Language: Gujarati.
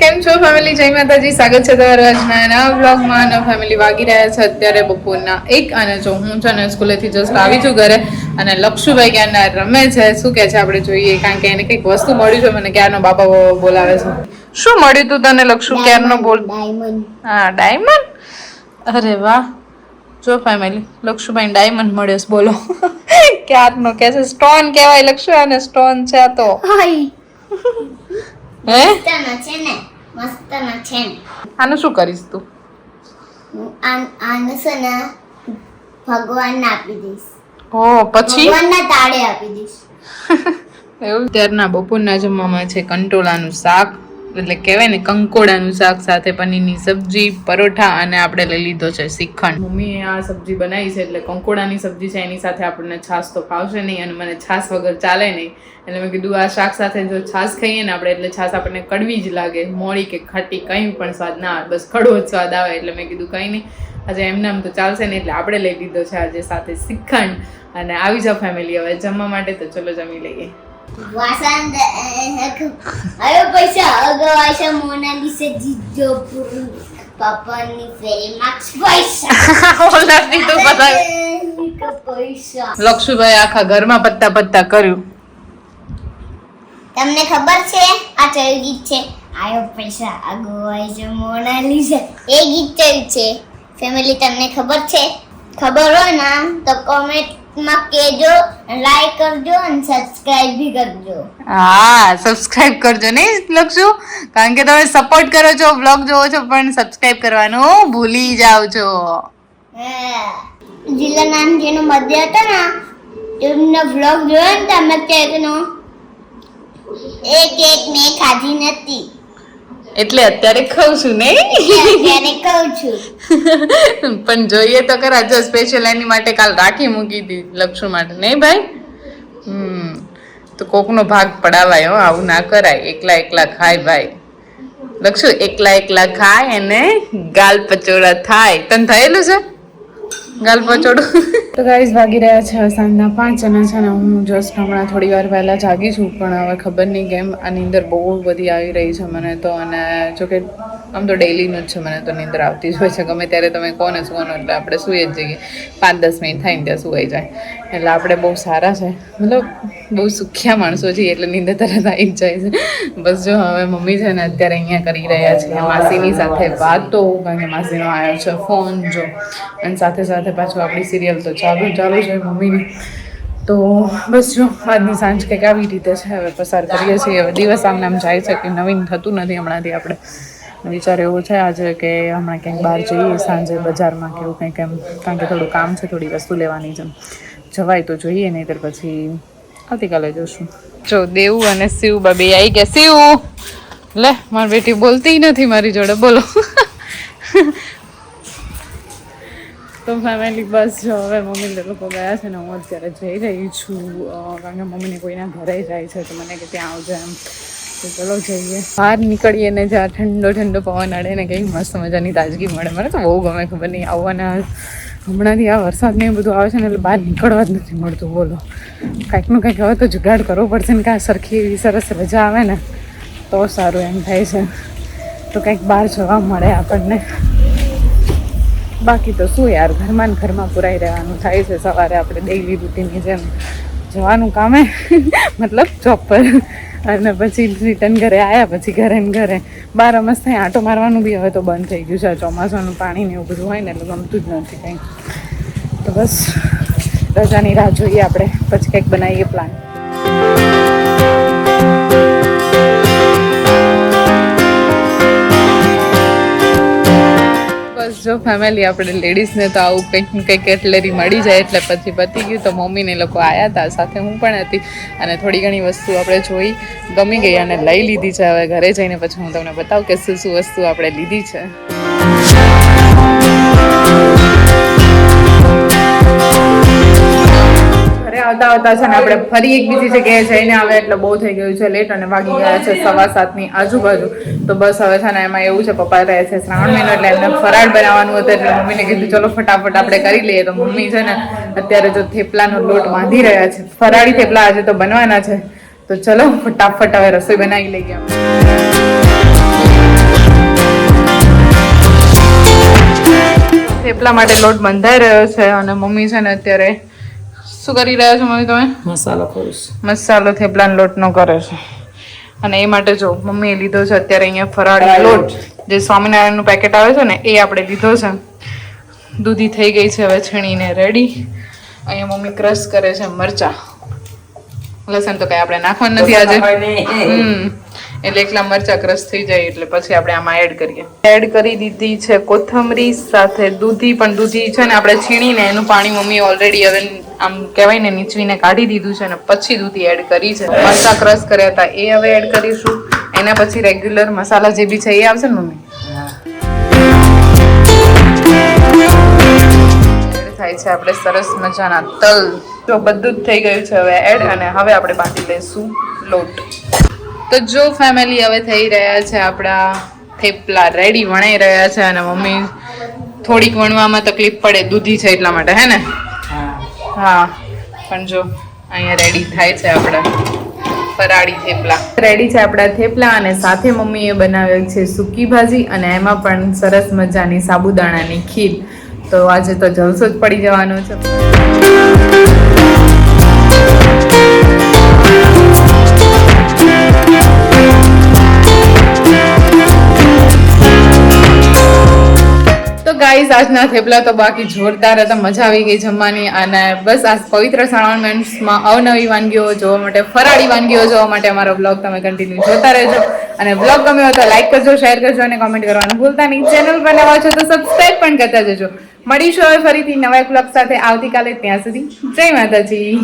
કેમ છો ફેમિલી જય માતાજી. સ્વાગત છે તમારું આજના નવા બ્લોગમાં અને ફેમિલી વાગી રહ્યા છે અત્યારે બપોરના એક અને જો હું છે ને સ્કૂલેથી જસ્ટ આવી છું ઘરે અને લક્ષુભાઈ ક્યારના રમે છે. શું કે છે? આપણે જોઈએ. કારણ કે એને કંઈક વસ્તુ મળ્યું છે. મને ક્યારનો બાબા બોલાવે છે. શું મળ્યું તું તને લક્ષુ ક્યારનો બોલ? હા ડાયમંડ અરે વાહ. જો ફેમિલી લક્ષુભાઈ ડાયમંડ મળ્યો છે. બોલો. ક્યારનો કે છે? સ્ટોન કહેવાય લક્ષુ અને સ્ટોન છે આ તો. હે? મસ્તનો છે. છે આનું શું કરીશ તું? આને છે ને ભગવાનને આપી દઈશ. ઓ પછી? ભગવાનના તાળે આપી દઈશ. એવું? ત્યારના બપોરના જમવામાં છે કંટોળાનું શાક. એટલે કહેવાય ને, કંકોડાનું શાક સાથે પનીરની સબ્જી, પરોઠા અને આપણે લઈ લીધો છે શ્રીખંડ મમ્મીએ આ સબ્જી બનાવી છે એટલે કંકોડાની સબ્જી છે, એની સાથે આપણને છાશ તો ફાવશે નહીં અને મને છાશ વગર ચાલે નહીં. એટલે મેં કીધું આ શાક સાથે જો છાશ ખાઈએ ને આપણે, એટલે છાશ આપણને કડવી જ લાગે. મોળી કે ખાટી કંઈ પણ સ્વાદ ના આવે. બસ કડવો જ સ્વાદ આવે, એટલે મેં કીધું કંઈ નહીં. આજે એમને આમ તો ચાલશે ને એટલે આપણે લઈ લીધો છે આજે સાથે શ્રીખંડ અને આવી જાઓ ફેમિલી હવે જમવા માટે તો ચલો જમી લઈએ. વાસણ હવે પૈસા આશા મોનાલિસે જીજો પૂરું પાપાની ફેરી માર્ક્સ પૈસા બધા પૈસા લક્ષ્મીભાઈ આખા ઘરમાં પત્તા પત્તા કર્યું. તમને ખબર છે આ કયું ગીત છે? આયો પૈસા અગવાય છે મોનાલિસા એ ગીત કયું છે. ફેમિલી તમને ખબર છે? ખબર હોય ને તો કહેજો લાઈક કરજો અને સબસ્ક્રાઇબ બી કરજો. હા સબસ્ક્રાઇબ કરજો ને લખજો. કારણ કે તમે સપોર્ટ કરો છો બ્લોગ જોવો છો પણ સબસ્ક્રાઇબ કરવાનું ભૂલી જાઓ છો. નામ જેનો મધ્ય હતો ને તેમનો બ્લોગ જોયો ને તમે કેકનો એક એક મેં ખાધી નથી. એટલે અત્યારે ખાઉં છું ને? અત્યારે ખાઉં છું. પણ જોઈએ તો ખરા જો સ્પેશિયલ એની માટે કાલ રાખી મૂકી હતી લક્ષુ માટે. નહીં ભાઈ? હમ. તો કોકનો ભાગ પડાવાય હો આવું ના કરાય. એકલા એકલા ખાય ભાઈ. લક્ષુ એકલા એકલા ખાય અને ગાલ પચોડા થાય. તને થયેલું છે? ગાલ પચોડું તો ગાઈઝ ભાગી રહ્યા છે સાંજના પાંચ અને છે ને હું જસ્ટ હમણાં થોડી વાર પહેલાં જાગી છું, પણ હવે ખબર નહીં કેમ આની અંદર બહુ બધી આવી રહી છે મને તો, અને જોકે આમ તો ડેઈલીનું જ છે મને તો નીંદર આવતી જ હોય છે. ગમે ત્યારે તમે કોને સુવાનો, એટલે આપણે સૂઈ જ જઈએ. પાંચ દસ મિનિટ થાય ને ત્યાં સુવાઈ જાય. એટલે આપણે બહુ સારા છે. મતલબ બહુ સુખ્યા માણસો છીએ, એટલે નીંદર તરત આવી જ જાય છે. બસ જો હવે મમ્મી છે ને અત્યારે અહીંયા કરી રહ્યા છે. માસીની સાથે વાતો કારણ કે માસીનો આવ્યો છે ફોન, જો. અને સાથે સાથે પાછું આપણી સિરિયલ તો ચાલુ ચાલુ છે મમ્મીની. તો બસ જો, આજની સાંજ કંઈક આવી રીતે છે. હવે પસાર કરીએ છીએ. હવે દિવસ આમ નામ જાય છે કે નવીન થતું નથી હમણાંથી આપણે. વિચાર એવો છે આજે કે હમણાં ક્યાંક બહાર જઈએ સાંજે બજારમાં કે એવું કંઈક એમ. કારણ કે થોડું કામ છે, થોડી વસ્તુ લેવાની છે. જવાય તો જોઈએ, નહીંતર પછી આવતીકાલે જોશું. જો, દેવું અને શિવ બાબી આવી ગયા. શિવ! લે, મારી બેટી બોલતી નથી મારી જોડે, બોલો. તો ફેમિલી બસ જો હવે મમ્મી લોકો ગયા છે ને હું અત્યારે જઈ રહી છું. કારણ કે મમ્મીને કોઈના ઘરે જાય છે તો મને કે ત્યાં આવજો એમ. તો ચલો જઈએ. બહાર નીકળીએ ને જ્યાં ઠંડો ઠંડો પવન અડે ને કંઈ મસ્ત મજાની તાજગી મળે. મને તો બહુ ગમે ખબર નહીં. આવવાના હમણાંથી આ વરસાદ ને બધું આવે છે ને એટલે બહાર નીકળવા જ નથી મળતું. બોલો. કાંઈકનું કંઈક હવે તો જુગાડ કરવો પડશે ને કાં સરખી એવી સરસ રજા આવે ને તો સારું એમ થાય છે. તો કંઈક બહાર જવા મળે આપણને. બાકી તો શું યાર, ઘરમાં ને ઘરમાં પુરાઈ રહેવાનું થાય છે. સવારે આપણે ડેઈલી રૂટીનની જેમ જવાનું કામે, મતલબ જોબ પર અને પછી રિટર્ન ઘરે આવ્યા પછી ઘરે ને ઘરે. બાર અમસ થાય, આંટો મારવાનું બી હવે તો બંધ થઈ ગયું છે. ચોમાસાનું પાણી ને એવું બધું હોય ને એટલે ગમતું જ નથી કંઈ. તો બસ, રજાની રાહ જોઈએ આપણે. પછી કંઈક બનાવીએ પ્લાન જો ફેમિલી આપણે લેડીઝને તો આવું કંઈક ને કંઈક એટલેરી મળી જાય એટલે પછી પતી ગયું. તો મમ્મીને લોકો આવ્યા હતા સાથે હું પણ હતી. અને થોડી ઘણી વસ્તુ આપણે જોઈ, ગમી ગઈ અને લઈ લીધી છે. હવે ઘરે જઈને પછી હું તમને બતાવું કે શું શું વસ્તુ આપણે લીધી છે. આવતા આવતા છે ને આપણે ફરી એક બીજી જગ્યાએ જઈને આવે એટલે બહુ થઈ ગયું છે લેટ અને વાગી ગયા છે સવા સાતની આજુબાજુ. તો બસ હવે છે ને એમાં એવું છે, પપ્પા રહે છે શ્રાવણ મહિનો એટલે એમને ફરાળ બનાવવાનું હતું એટલે મમ્મીને કીધું, ચલો ફટાફટ આપણે કરી લઈએ. તો મમ્મી છે ને અત્યારે જો થેપલાનો લોટ બાંધી રહ્યા છે. ફરાળી થેપલા આજે તો બનવાના છે. તો ચલો ફટાફટ હવે રસોઈ બનાવી લઈ આપણે. થેપલા માટે લોટ બંધાઈ રહ્યો છે અને મમ્મી છે ને અત્યારે શું કરી રહ્યા છો મમ્મી તમે? મસાલો કરું છું. મસાલો થેપલાનો લોટનો કરે છે. અને એ માટે જો મમ્મીએ લીધો છે અત્યારે અહીંયા ફરાળી લોટ. જે સ્વામિનારાયણનું પેકેટ આવે છે ને એ આપણે લીધો છે. દૂધી થઈ ગઈ છે હવે છીણીને રેડી અહીંયા મમ્મી ક્રશ કરે છે મરચા. લસણ તો કઈ આપણે નાખવાનું નથી આજે. એટલે એકલા મરચા ક્રશ થઈ જાય એટલે પછી આપણે આમાં એડ કરીએ. એડ કરી દીધી છે કોથમરી સાથે દૂધી પણ દૂધી છે ને આપણે છીણીને એનું પાણી મમ્મી ઓલરેડી હવે આમ કહેવાય ને, નીચવીને કાઢી દીધું છે અને પછી દૂધી એડ કરી છે. મરચા ક્રશ કર્યા હતા, એ હવે એડ કરીશું. એના પછી રેગ્યુલર મસાલા જે બી છે એ આવશે ને, મમ્મી? થાય છે આપણે સરસ મજાના તલ. જો બધું જ થઈ ગયું છે હવે એડ અને હવે આપણે બાંધી લઈશું લોટ. તો જો ફેમિલી હવે થઈ રહ્યા છે, આપણા થેપલા રેડી વણાઈ રહ્યા છે અને મમ્મી થોડીક વણવામાં તકલીફ પડે દૂધી છે એટલા માટે, હે ને? હા, પણ જો, અહીંયા રેડી થાય છે આપણા ફરાળી થેપલા. રેડી છે આપણા થેપલા અને સાથે મમ્મીએ બનાવ્યો છે સૂકી ભાજી અને એમાં પણ સરસ મજાની સાબુદાણાની ખીર. તો આજે તો જલસો જ પડી જવાનો છે. ગાઈઝ આજના થેપલા તો બાકી જોરદાર હતા. મજા આવી ગઈ જમવાની અને બસ આ પવિત્ર શ્રાવણ અવનવી વાનગીઓ જોવા માટે, ફરાળી વાનગીઓ જોવા માટે અમારો બ્લોગ તમે કન્ટિન્યુ જોતા રહેજો. અને બ્લોગ ગમ્યો તો લાઈક કરજો શેર કરજો અને કોમેન્ટ કરવાનું ભૂલતા નહીં. ચેનલ પર નવા છો તો સબસ્ક્રાઈબ પણ કરતા જજો. મળીશું હવે ફરીથી નવા બ્લોગ સાથે. આવતીકાલે ત્યાં સુધી જય માતાજી.